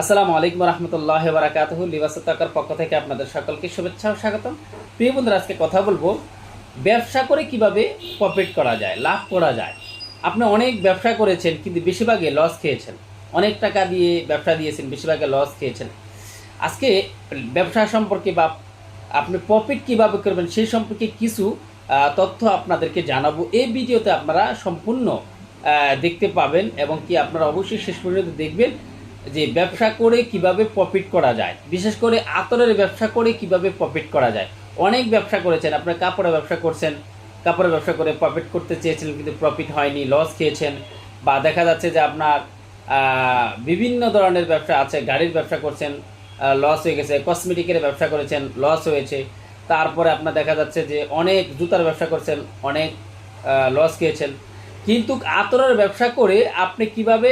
আসসালামু আলাইকুম রহমতুল্লাহ বারাকাতুহু লিবাসতাকার পক্ষ থেকে আপনাদের সকলকে শুভেচ্ছা ও স্বাগতম। প্রিয় বন্ধুরা, আজকে কথা বলব ব্যবসা করে কীভাবে প্রফিট করা যায়, লাভ করা যায়। আপনি অনেক ব্যবসা করেছেন, কিন্তু বেশিরভাগে লস খেয়েছেন। অনেক টাকা দিয়ে ব্যবসা দিয়েছেন, বেশিরভাগে লস খেয়েছেন। আজকে ব্যবসা সম্পর্কে বা আপনি প্রফিট কীভাবে করবেন, সেই সম্পর্কে কিছু তথ্য আপনাদেরকে জানাব। এই ভিডিওতে আপনারা সম্পূর্ণ দেখতে পাবেন এবং কি আপনারা অবশ্যই শেষ পর্যন্ত দেখবেন। যে ব্যবসা করে কীভাবে প্রফিট করা যায়, বিশেষ করে আতরের ব্যবসা করে কীভাবে প্রফিট করা যায়। অনেক ব্যবসা করেছেন, আপনার কাপড়ের ব্যবসা করছেন, কাপড়ের ব্যবসা করে প্রফিট করতে চেয়েছিলেন কিন্তু প্রফিট হয়নি লস খেয়েছেন, বা দেখা যাচ্ছে যে আপনার বিভিন্ন ধরনের ব্যবসা আছে, গাড়ির ব্যবসা করছেন লস হয়ে গেছে কসমেটিকের ব্যবসা করেছেন লস হয়েছে, তারপরে আপনার দেখা যাচ্ছে যে অনেক জুতার ব্যবসা করছেন, অনেক লস খেয়েছেন। কিন্তু আতরের ব্যবসা করে আপনি কীভাবে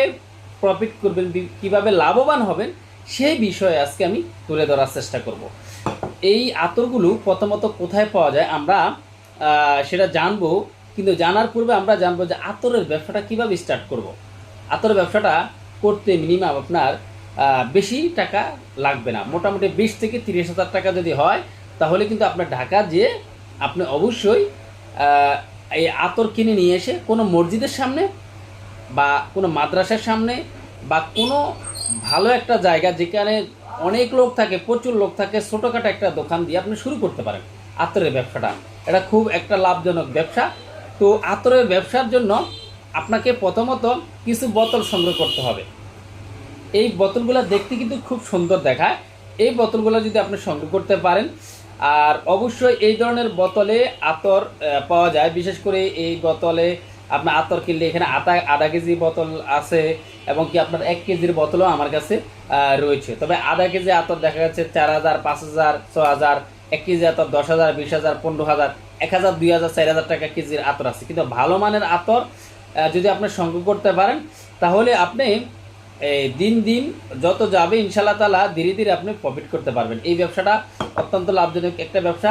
প্রফিট করবেন কীভাবে লাভবান হবেন, সেই বিষয়ে আজকে আমি তুলে ধরার চেষ্টা করব এই আতরগুলো প্রথমত কোথায় পাওয়া যায় আমরা সেটা জানব, কিন্তু জানার পূর্বে আমরা জানব যে আতরের ব্যবসাটা কীভাবে স্টার্ট করব। আতরের ব্যবসাটা করতে মিনিমাম আপনার বেশি টাকা লাগবে না মোটামুটি বিশ থেকে তিরিশ হাজার টাকা যদি হয়, তাহলে কিন্তু আপনার ঢাকা যেয়ে আপনি অবশ্যই এই আতর কিনে নিয়ে এসে কোনো মসজিদের সামনে বা কোনো মাদ্রাসার সামনে বা কোনো ভালো একটা জায়গা যেখানে অনেক লোক থাকে, প্রচুর লোক থাকে, ছোটোখাটো একটা দোকান দিয়ে আপনি শুরু করতে পারেন আতরের ব্যবসাটা। এটা খুব একটা লাভজনক ব্যবসা। তো আতরের ব্যবসার জন্য আপনাকে প্রথমত কিছু বোতল সংগ্রহ করতে হবে। এই বোতলগুলো দেখতে কিন্তু খুব সুন্দর দেখায়। এই বোতলগুলো যদি আপনি সংগ্রহ করতে পারেন, আর অবশ্যই এই ধরনের বোতলে আতর পাওয়া যায়। বিশেষ করে এই বোতলে আপনার আতর কিনলে এখানে আধা আধা কেজি বোতল আছে এবং কি আপনার এক কেজির বোতলও আমার কাছে রয়েছে। তবে আধা কেজি আতর দেখা যাচ্ছে চার হাজার, পাঁচ হাজার, ছ হাজার, এক কেজি আতর দশ হাজার, বিশ হাজার, পনেরো হাজার, এক হাজার, দুই হাজার, চার হাজার টাকা কেজির আতর আছে। কিন্তু ভালো মানের আতর যদি আপনি সংগ্রহ করতে পারেন, তাহলে আপনি দিন দিন যত যাবে ইনশাল্লাহ তালা ধীরে ধীরে আপনি প্রফিট করতে পারবেন। এই ব্যবসাটা অত্যন্ত লাভজনক একটা ব্যবসা।